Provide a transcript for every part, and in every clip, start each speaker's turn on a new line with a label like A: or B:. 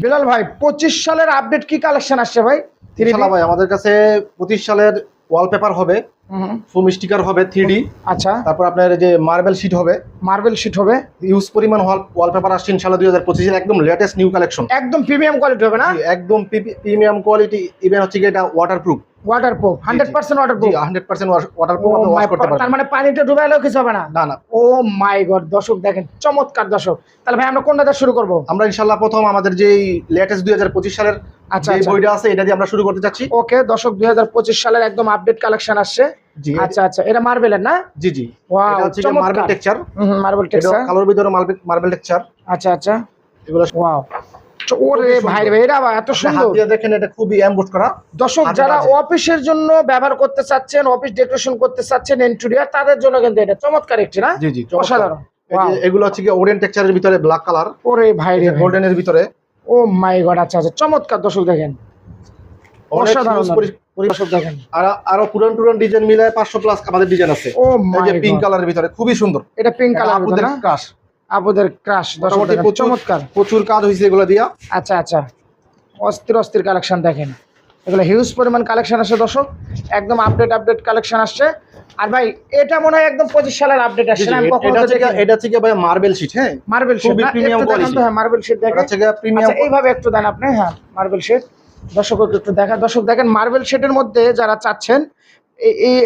A: বিলাল ভাই, পঁচিশ সালের আপডেট কি কালেকশন আসছে ভাই?
B: ভাই, আমাদের কাছে পঁচিশ সালের ওয়ালপেপার হবে। ফুম স্টিকার হবে থ্রি
A: আচ্ছা।
B: তারপর আপনার যে মার্বেল শিট হবে।
A: মার্বেল শিট হবে।
B: ইউজ পরিমাণ ওয়ালপেপার আসছে ইনশাল্লাহ দুই হাজার পঁচিশের একদম লেটেস্ট নিউ কালেকশন
A: একদম প্রিমিয়াম কোয়ালিটি হবে না?
B: একদম প্রিমিয়াম কোয়ালিটি ইভেন হচ্ছে কি এটা waterproof
A: waterproof hundred percent waterproof
B: hundred percent waterproof wash করতে
A: তার মানে পানিতে ডুবাইলেও কিছু হবে না?
B: না না।
A: ও মাই গড দর্শক দেখেন চমৎকার দর্শক। তাহলে ভাই আমরা কোনটা দিয়ে শুরু করব?
B: আমরা ইনশাল্লাহ প্রথম আমাদের যে লেটেস্ট দুই হাজার পঁচিশ সালের
A: আচ্ছা, আচ্ছা।
B: বইটা আছে এটা দিয়ে আমরা শুরু করতে
A: ওকে দর্শক সালের একদম আপডেট কালেকশন আসছে। আচ্ছা আচ্ছা এটা মার্বেলের না?
B: জি জি। এটা হচ্ছে। মার্বেল টেক্সচার
A: মার্বেল টেক্সচার
B: কালোর ভিতরে মার্বেল টেক্সচার
A: আচ্ছা আচ্ছা।
B: এগুলো
A: ওয়াও ওরে
B: খুবই সুন্দর।
A: ভাই রে, এটা এত সুন্দর।
B: দেখেন এটা খুবই করা।
A: দর্শক যারা অফিসের জন্য ব্যবহার করতে চাচ্ছেন অফিস ডেকোরেশন করতে চাচ্ছেন ইন্টেরিয়র তাদের জন্য কিন্তু এটা চমৎকার একটি না?
B: জি জি
A: অসাধারণ.
B: এগুলো হচ্ছে কি ওরেন টেক্সচারের ভিতরে ব্ল্যাক কালার
A: ওরে ভাই রে।
B: গোল্ডেনের ভিতরে।
A: ও মাই গড আচ্ছা আচ্ছা চমৎকার দর্শক দেখেন। অসাধারণ
B: huge পরি- পরি-
A: দর্শক দেখেন।
B: আর আরও পুরান পুরান ডিজাইন মিলে পাঁচশো প্লাস আমাদের ডিজাইন আছে।
A: ও
B: যে পিঙ্ক কালারের ভিতরে খুবই সুন্দর।
A: এটা পিঙ্ক কালার
B: আপুদের ক্রাশ
A: আপুদের ক্রাশ
B: মোটামুটি
A: চমৎকার।
B: প্রচুর কাজ হয়েছে এগুলো দিয়া।
A: আচ্ছা আচ্ছা। অস্থির অস্থির কালেকশন দেখেন। এগুলো হিউজ পরিমাণ কালেকশন আসছে দর্শক। একদম আপডেট আপডেট কালেকশন আসছে। আর ভাই এটা মনে হয় একদম পঁচিশ সালের আপডেট আসছে আমি
B: এটা-
A: কখনো
B: এটা
A: তো
B: হচ্ছে কি-
A: দেখিনি।
B: এটা হচ্ছে ভাই মার্বেল শিট হ্যাঁ?
A: মার্বেল হ্যাঁ দেখেন।
B: প্রিমিয়াম
A: আচ্ছা এইভাবে একটু দেন আপনি হ্যাঁ মার্বেল শেড একটু দেখা দর্শক দেখেন মার্বেল শেডের মধ্যে যারা চাচ্ছেন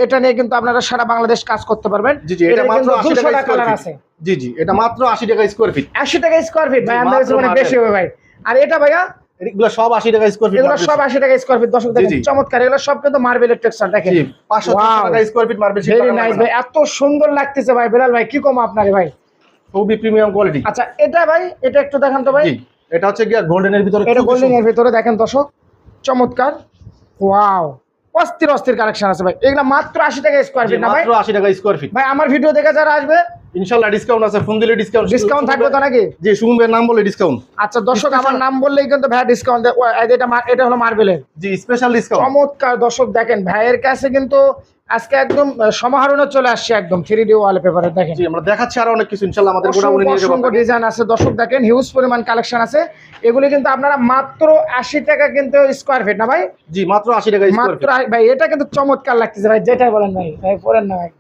A: এটা নিয়ে কিন্তু আপনারা সারা বাংলাদেশ কাজ করতে পারবেন।
B: জি জি এটা মাত্র 80 টাকা
A: কালার আছে।
B: জি জি এটা মাত্র 80 টাকা স্কয়ার ফিট
A: আশি টাকা স্কোয়ার ফিট ভাই
B: জি,
A: আমরা
B: মাত্র
A: মানে বেশি হবে ভাই। আর এটা ভাইয়া
B: এগুলো সব 80 টাকা স্কয়ার ফিট
A: এগুলো সব আশি টাকা স্কোয়ার ফিট দর্শক দেখেন চমৎকার এগুলো সব কিন্তু মার্বেলের টেক্সচার দেখেন।
B: জি 500 টাকা square feet marble
A: very nice ভাই এত সুন্দর লাগতেছে ভাই বিলাল ভাই কি কম আপনারে ভাই?
B: খুবই প্রিমিয়াম কোয়ালিটি
A: আচ্ছা এটা ভাই এটা একটু দেখান তো ভাই।
B: এটা হচ্ছে কি গোল্ডেনের ভিতরে
A: এটা
B: খুবই
A: গোল্ডেন
B: সুন্দর।
A: এর ভিতরে দেখেন দর্শক। চমৎকার। ওয়াও অস্থির অস্থির কালেকশন আছে ভাই। এগুলা মাত্র আশি টাকা স্কোয়ার ফিট না ভাই?
B: মাত্র 80 টাকা স্কোয়ার ফিট
A: ভাই আমার ভিডিও দেখে যারা আসবে
B: ইনশাআল্লাহ ডিসকাউন্ট আছে ফোন দিলে ডিসকাউন্ট
A: ডিসকাউন্ট থাকবে তো নাকি?
B: জি নাম বলে ডিসকাউন্ট
A: আচ্ছা দর্শক আমার নাম বললেই কিন্তু ভাই ডিসকাউন্ট এটা এটা হলো মার্বেলের
B: জি স্পেশাল ডিসকাউন্ট
A: চমৎকার দর্শক দেখেন ভাইয়ের কাছে কিন্তু আজকে একদম সমাহরণে চলে আসছে একদম থ্রি ডি ওয়ালপেপারে দেখেন।
B: আমরা দেখাচ্ছি আরও অনেক কিছু ইনশাল্লাহ আমাদের গোডাউনে
A: অসংখ্য
B: নিয়ে যাব
A: অসংখ্য ডিজাইন আছে দর্শক দেখেন হিউজ পরিমাণ কালেকশন আছে। এগুলি কিন্তু আপনারা মাত্র আশি টাকা কিন্তু স্কোয়ার ফিট না ভাই?
B: জি মাত্র 80 টাকা স্কয়ার
A: মাত্র
B: ফিট
A: ভাই এটা কিন্তু চমৎকার লাগতেছে ভাই যেটাই বলেন ভাই ভাই পড়েন না ভাই।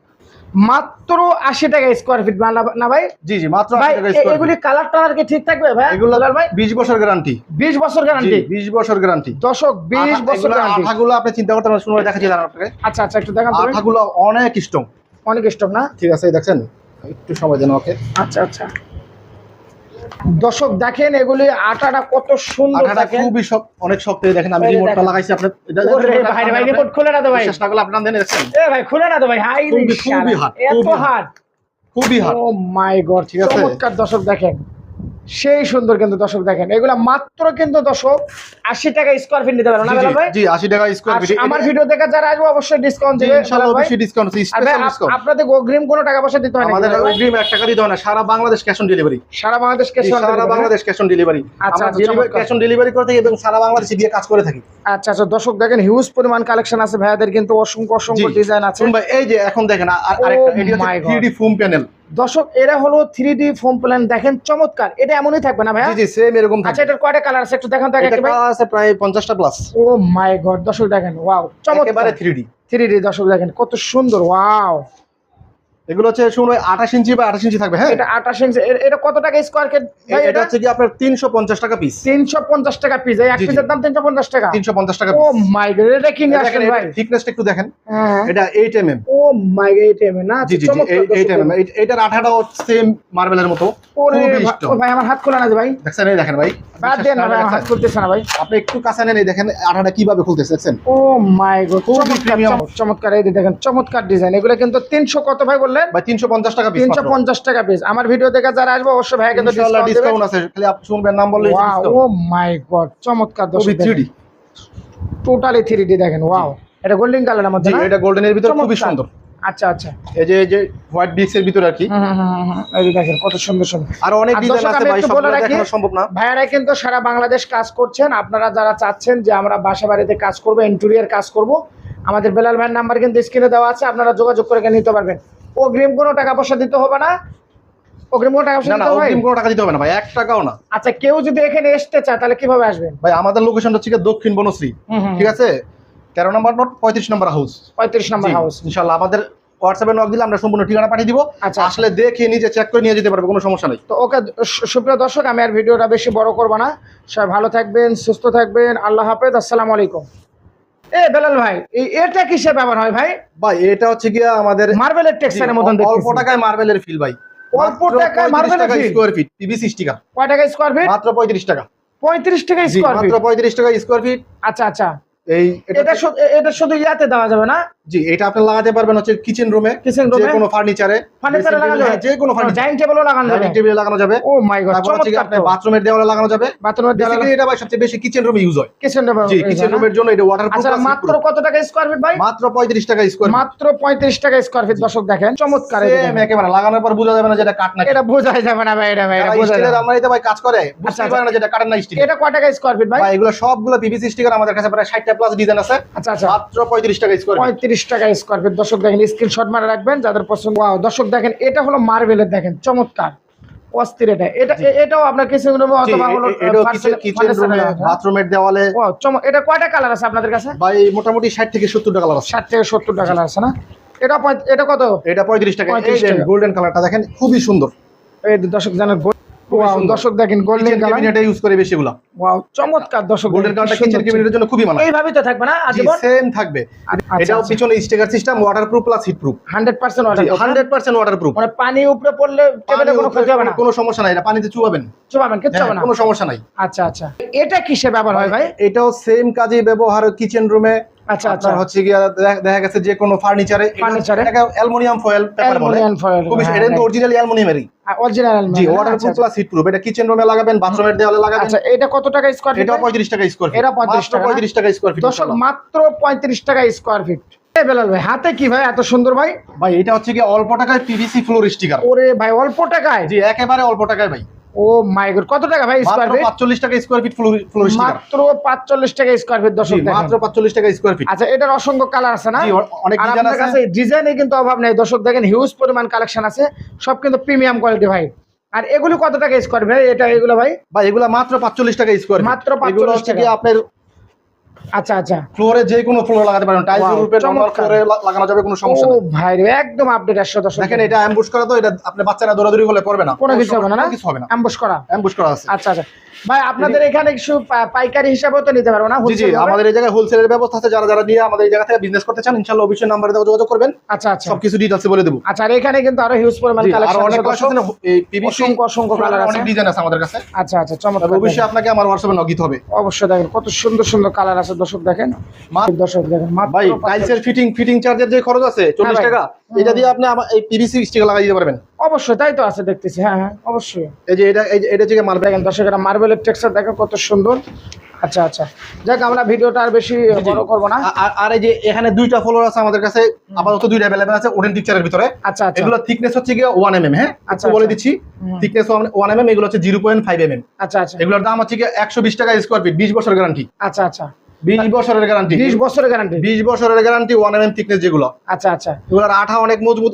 A: মাত্র আশি টাকা স্কোয়ার ফিট না ভাই?
B: জি জি মাত্র
A: ভাই
B: 80 টাকা
A: এ-
B: স্কয়ার
A: এগুলি কালার টালার কি ঠিক থাকবে ভাই
B: এগুলো
A: ভাই?
B: 20 বছর গ্যারান্টি
A: বিশ বছর গ্যারান্টি
B: 20 বছর গ্যারান্টি
A: দশক বিশ বছর
B: আঠাগুলো আপনি চিন্তা করতে পারেন দেখা দেখাচ্ছি আপনাকে।
A: আচ্ছা আচ্ছা একটু দেখান
B: আঠাগুলো অনেক স্ট্রং
A: অনেক স্ট্রং না?
B: ঠিক আছে দেখছেন? একটু সময় দেন ওকে।
A: আচ্ছা আচ্ছা। দর্শক দেখেন এগুলি আটাটা কত সুন্দর
B: আঠাটা খুবই শক্ত অনেক শক্ত দেখেন আমি রিমোটটা লাগাইছি আপনি এটা
A: ওরে
B: দেখেন,
A: ভাই ভাই রিমোট খুলে না তো ভাই।
B: চেষ্টা করলে আপনার দেন
A: এ ভাই খুলে না তো ভাই হাই
B: খুবই, খুবই
A: এত
B: খুবই
A: হার্ড
B: খুবই হার্ড
A: ও মাই গড
B: ঠিক আছে?
A: চমৎকার দর্শক দেখেন। সেই সুন্দর কিন্তু দর্শক দেখেন। এগুলা মাত্র কিন্তু দর্শক আশি টাকা স্কোয়ার ফিট নিতে পারো না
B: জি 80 টাকা স্কয়ার ফিট
A: আমার ভিডিও দেখে যারা আসবে অবশ্যই ডিসকাউন্ট দিবে
B: ইনশাআল্লাহ অবশ্যই ডিসকাউন্ট
A: আপনাদের অগ্রিম কোনো টাকা পয়সা দিতে হয়
B: আমাদের অগ্রিম 1 টাকা দিতে হয় না সারা বাংলাদেশ ক্যাশ অন ডেলিভারি
A: সারা বাংলাদেশ ক্যাশ অন
B: সারা বাংলাদেশ ক্যাশ অন ডেলিভারি
A: আচ্ছা,
B: ডেলিভারি ক্যাশ অন ডেলিভারি করে থাকি এবং সারা বাংলাদেশে গিয়ে কাজ করে থাকি।
A: আচ্ছা আচ্ছা দর্শক দেখেন হিউজ পরিমাণ কালেকশন আছে ভাইয়াদের কিন্তু অসংখ্য অসংখ্য ডিজাইন আছে।
B: ভাই এই যে এখন দেখেন আর- আর- আরেকটা এটি হচ্ছে 3D ফোম প্যানেল
A: দর্শক এরা হলো থ্রি ডি ফোম প্ল্যান দেখেন চমৎকার। এটা এমনই থাকবে না ভাই
B: জি সেম এরকম
A: আচ্ছা এটার কয়টা কালার আছে একটু দেখেন তো আগে ভাই।
B: আছে প্রায় 50টা প্লাস
A: ও মাই গড দর্শক দেখেন ওয়াও চমৎকার।
B: থ্রি ডি
A: থ্রি ডি দর্শক দেখেন কত সুন্দর ওয়াও
B: এগুলো হচ্ছে শুনুন 28 ইঞ্চি বা 28 ইঞ্চি থাকবে হ্যাঁ?
A: এটা আঠাশ ইঞ্চি এটা কত টাকা স্কোয়ার ফিট
B: এটা হচ্ছে কি আপনার 350 টাকা পিস
A: তিনশো পঞ্চাশ টাকা পিস এক। পিসের দাম তিনশো পঞ্চাশ টাকা।
B: 350 টাকা
A: ও মাই গড এটা কি নিয়ে ভাই।
B: থিকনেসটা একটু দেখেন।
A: হ্যাঁ।
B: এটা 8 mm
A: oh my god eight M না?
B: জি জি 8
A: দর্শক।
B: mm এটার আঠাটাও সেম মার্বেলের মতো।
A: ভাই আমার হাত খোলা না ভাই।
B: দেখছেন এই দেখেন ভাই।
A: বাদ দেন না ভাই হাত খুলতেছে না ভাই।
B: আপনি একটু কাছে নেন এই দেখেন আঠাটা কীভাবে খুলতেছে দেখছেন?
A: ও মাই গড
B: খুবই
A: চমৎকার চমৎকার এই দেখেন চমৎকার ডিজাইন এগুলো কিন্তু তিনশো কত ভাই বললেন?
B: ভাই 350 টাকা পিস
A: তিনশো পঞ্চাশ টাকা পিস আমার ভিডিও দেখে যারা আসবে অবশ্যই ভাই কিন্তু
B: ইনশাআল্লাহ
A: ডিসকাউন্ট
B: আছে। খালি আপনি শুনবেন নাম বললে
A: ও মাই গড চমৎকার দর্শক
B: 3D
A: টোটালি থ্রি ডি দেখেন ওয়াও এটা গোল্ডেন
B: জি
A: না?
B: এটা গোল্ডেনের ভিতর খুবই সুন্দর।
A: আচ্ছা আচ্ছা।
B: এই যে এই যে হোয়াইট বিক্স এর ভিতর আর কি।
A: এই দেখেন কত সুন্দর সুন্দর।
B: আর অনেক ডিজাইন আছে ভাই সবগুলো দেখানো সম্ভব না।
A: ভাইয়ারা কিন্তু সারা বাংলাদেশ কাজ করছেন। আপনারা যারা চাচ্ছেন যে আমরা বাসা বাড়িতে কাজ করব ইন্টেরিয়ার কাজ করব আমাদের বেলাল ভাইয়ের নাম্বার কিন্তু স্ক্রিনে দেওয়া আছে। আপনারা যোগাযোগ করে নিতে পারবেন। অগ্রিম কোনো টাকা পয়সা দিতে হবে না? অগ্রিম কোনো টাকা পয়সা
B: না
A: দিতে হবে? ভাই?
B: অগ্রিম কোনো টাকা দিতে হবে না ভাই এক টাকাও না।
A: আচ্ছা কেউ যদি এখানে আসতে চায় তাহলে কীভাবে আসবেন?
B: ভাই আমাদের লোকেশনটা হচ্ছে দক্ষিণ বনশ্রী ঠিক আছে? তেরো নম্বর নোট পঁয়ত্রিশ নম্বর হাউস
A: পঁয়ত্রিশ নম্বর হাউস
B: ইনশাল্লাহ আমাদের হোয়াটসঅ্যাপে নক দিলে আমরা সম্পূর্ণ ঠিকানা পাঠিয়ে দিব।
A: আচ্ছা।
B: আসলে দেখে নিজে চেক করে নিয়ে যেতে পারবে কোনো সমস্যা নেই।
A: তো ওকে সুপ্রিয় দর্শক আমি আর ভিডিওটা বেশি বড় করব না। সবাই ভালো থাকবেন সুস্থ থাকবেন। আল্লাহ হাফেজ আসসালামু আলাইকুম। এ বেলাল ভাই এটা কিসের ব্যবহার হয় ভাই?
B: ভাই এটা হচ্ছে গিয়ে আমাদের
A: মার্বেলের টেক্সচারের মতন
B: অল্প টাকায় মার্বেলের ফিল ভাই।
A: অল্প টাকায় মার্বেলের feel?
B: স্কোয়ার ফিট পিভিসি টাকা।
A: কয় টাকা স্কোয়ার ফিট
B: মাত্র পঁয়ত্রিশ টাকা।
A: পঁয়ত্রিশ টাকা
B: জি
A: স্কোয়ার ফিট
B: মাত্র পঁয়ত্রিশ টাকা স্কোয়ার ফিট
A: আচ্ছা আচ্ছা।
B: এই এটা
A: এটা শুধু ইয়াতে দেওয়া যাবে না?
B: জি এটা আপনি লাগাতে পারবেন হচ্ছে কিচেন রুমে
A: কিচেন
B: যে
A: রুমে
B: কোনো ফার্নিচারে
A: ফার্নিচারে লাগানো যাবে?
B: যে কোনো ফার্নিচার
A: ডাইনিং টেবিলও লাগানো যাবে?
B: টেবিলে লাগানো যাবে।
A: ও মাই গড
B: তারপর হচ্ছে আপনার বাথরুমের দেওয়ালে লাগানো যাবে।
A: বাথরুমের দেওয়ালে
B: এটা ভাই সবচেয়ে বেশি কিচেন রুমে ইউজ হয়।
A: কিচেন
B: জি কিচেন রুমের জন্য এটা
A: আচ্ছা মাত্র কত টাকা স্কোয়ার ফিট ভাই?
B: মাত্র পঁয়ত্রিশ টাকা স্কোয়ার
A: মাত্র পঁয়ত্রিশ টাকা স্কোয়ার ফিট দর্শক দেখেন চমৎকার
B: সেম একেবারে লাগানোর পর বোঝা যাবে না যেটা কাট না
A: এটা বোঝাই যাবে না ভাই এটা ভাই এটা বোঝা যাবে না।
B: আমরা ভাই কাজ করে বুঝতে
A: আচ্ছা,
B: পারে না যেটা কাটেন না স্টিল
A: এটা কয় টাকা স্কোয়ার ফিট ভাই?
B: ভাই এগুলো সবগুলো পিভিসি স্টিকার আমাদের কাছে প্রায় 60টা প্লাস ডিজাইন আছে।
A: আচ্ছা আচ্ছা।
B: মাত্র 35 টাকা স্কোয়ার
A: পঁয়ত্রিশ টাকা স্কোয়ার ফিট দর্শক দেখেন স্ক্রিনশট মারে রাখবেন যাদের পছন্দ। ওয়াও দর্শক দেখেন এটা হলো মার্বেলের দেখেন চমৎকার। অস্থির এটা। এটা এটাও আপনার কিচেন রুমে অথবা হলো
B: কিচেন কিচেন রুমে বাথরুমের দেওয়ালে।
A: এটা কয়টা কালার আছে আপনাদের কাছে?
B: ভাই মোটামুটি 60 থেকে 70 টাকা কালার আছে।
A: ষাট থেকে সত্তর টাকা কালার আছে না? এটা এটা কত?
B: এটা 35 টাকা।
A: 35 টাকা।
B: গোল্ডেন কালারটা দেখেন খুবই সুন্দর।
A: এই দর্শক জানেন ওয়াও দর্শক দেখেন গোল্ডেন কালার
B: ক্যাবিনেটে ইউজ করে বেশি এগুলো।
A: ওয়াও চমৎকার দর্শক
B: গোল্ডেন কালারটা কিচেন ক্যাবিনেটের জন্য খুবই মানায়
A: এইভাবেই তো থাকবে না আজীবন?
B: সেম থাকবে।
A: আচ্ছা,
B: এটাও
A: আচ্ছা।
B: পিছনে sticker system waterproof plus heatproof
A: hundred percent order
B: 100% waterproof
A: মানে পানি উপরে পড়লে টেবিলে কোনো ক্ষতি হবে না।
B: কোনো সমস্যা নাই এটা পানিতে চুবাবেন।
A: চুপাবেন কিচ্ছু হবে
B: হ্যাঁ,
A: না।
B: কোনো সমস্যা নাই।
A: আচ্ছা আচ্ছা। এটা কিসে ব্যবহার হয় ভাই?
B: এটাও সেম কাজে ব্যবহার কিচেন রুমে
A: আচ্ছা আচ্ছা।
B: হচ্ছে গিয়া দেখা- গেছে যে কোনো ফার্নিচারে
A: Furniture-এ?
B: অ্যালুমিনিয়াম ফয়েল পেপার বলে।
A: অ্যালুমিনিয়াম ফয়েল
B: খুবই এটা কিন্তু অরিজিনাল অ্যালুমিনিয়ামেরই
A: অরিজিনাল
B: জি ওয়াটারপ্রুফ প্লাস হিটপ্রুফ এটা কিচেন রুমে লাগাবেন বাথরুমের দেওয়ালে লাগাবেন।
A: আচ্ছা এটা কত টাকা স্কোয়ার ফিট
B: এটাও 35 টাকা স্কয়ার ফিট
A: এটা 35 টাকা না?
B: 35 টাকা স্কয়ার ফিট
A: দর্শক মাত্র পঁয়ত্রিশ টাকা স্কোয়ার ফিট বেলাল ভাই হাতে কি ভাই এত সুন্দর ভাই?
B: ভাই এটা হচ্ছে কি অল্প টাকায় পিভিসি ফ্লোর স্টিকার
A: ওরে ভাই অল্প টাকায়?
B: জি একেবারে অল্প টাকায় ভাই।
A: ও মাই গড কত টাকা ভাই স্কোয়ার ফিট
B: 45 টাকা স্কয়ার ফিট ফ্লোর ফ্লোর
A: মাত্র পাঁচচল্লিশ টাকা স্কোয়ার ফিট দর্শক
B: মাত্র 45 টাকা স্কয়ার ফিট
A: আচ্ছা এটার অসংখ্য কালার আছে না?
B: জি অনেক ডিজাইন আছে।
A: কাছে ডিজাইনে কিন্তু অভাব নাই। দর্শক দেখেন হিউজ পরিমাণ কালেকশন আছে। সব কিন্তু প্রিমিয়াম কোয়ালিটি ভাই। আর এগুলো কত টাকা স্কোয়ার ভাই এটা এগুলো ভাই?
B: ভাই এগুলো মাত্র 45 টাকা স্কয়ার
A: মাত্র
B: এগুলো
A: 45 টাকা।
B: আপনার
A: আচ্ছা আচ্ছা।
B: ফ্লোরে যে কোনো ফ্লোরে লাগাতে পারেন। টাইলস রূপে নরমাল ফ্লোরে লাগানো যাবে কোনো সমস্যা নেই।
A: ভাই একদম আপডেট আসছে দর্শক
B: দেখেন এটা অ্যাম্বুশ করা তো এটা আপনি বাচ্চারা দৌড়াদৌড়ি করলে পড়বে না।
A: কোনো কিছু হবে না? না
B: কিছু হবে না।
A: অ্যাম্বুশ করা?
B: অ্যাম্বুশ করা আছে।
A: আচ্ছা আচ্ছা। ভাই আপনাদের এখানে কিছু পাইকারি হিসাবেও তো নিতে পারব না
B: জি জি আমাদের এই জায়গায় হোলসেলের ব্যবস্থা আছে যারা যারা নিয়ে আমাদের এই জায়গা থেকে বিজনেস করতে চান ইনশাআল্লাহ অবশ্যই নাম্বারে যোগাযোগ করবেন।
A: আচ্ছা আচ্ছা।
B: সবকিছু ডিটেইলসে বলে দেবো।
A: আচ্ছা আর এখানে কিন্তু আরও হিউজ পরিমাণ কালেকশন আছে।
B: আছে এই পিভিসি
A: অসংখ্য কালার আছে।
B: অনেক ডিজাইন আছে আমাদের কাছে।
A: আচ্ছা আচ্ছা চমৎকার
B: অবশ্যই আপনাকে আমার হোয়াটসঅ্যাপে নক দিতে হবে।
A: অবশ্যই দেখেন কত সুন্দর সুন্দর কালার আছে দর্শক দেখেন। দর্শক দেখেন
B: ভাই টাইলসের ফিটিং ফিটিং চার্জের যে খরচ আছে চল্লিশ
A: ভাই।
B: টাকা এটা দিয়ে আপনি এই পিভিসি স্টিকার লাগাই দিতে পারবেন।
A: অবশ্যই তাই তো আছে দেখতেছি হ্যাঁ হ্যাঁ অবশ্যই।
B: এই যে এটা এই যে- এটা হচ্ছে মার্বেল।
A: দেখেন দর্শক এটা মার্বেলের টেক্সচার দেখেন কত সুন্দর। আচ্ছা আচ্ছা। যাক আমরা ভিডিওটা আর বেশি বড় করব না।
B: আর এই যে এখানে দুইটা ফ্লোর আছে আমাদের কাছে আপাতত দুইটা অ্যাভেলেবেল আছে ওডেন পিকচারের ভিতরে।
A: আচ্ছা আচ্ছা।
B: এগুলো থিকনেস হচ্ছে গিয়ে ওয়ান এম এম হ্যাঁ
A: আচ্ছা,
B: বলে
A: আচ্ছা।
B: দিচ্ছি। থিকনেস ওয়ান এম এম এগুলো হচ্ছে zero point five M M
A: আচ্ছা আচ্ছা।
B: এগুলোর দাম হচ্ছে একশো বিশ টাকা স্কোয়ার ফিট বিশ বছরের গ্যারান্টি
A: আচ্ছা আচ্ছা।
B: বিশ বছরের গ্যারান্টি
A: বিশ বছরের গ্যারান্টি
B: বিশ বছরের guarantee one M M thickness যেগুলো।
A: আচ্ছা আচ্ছা।
B: এগুলোর আঠা অনেক মজবুত।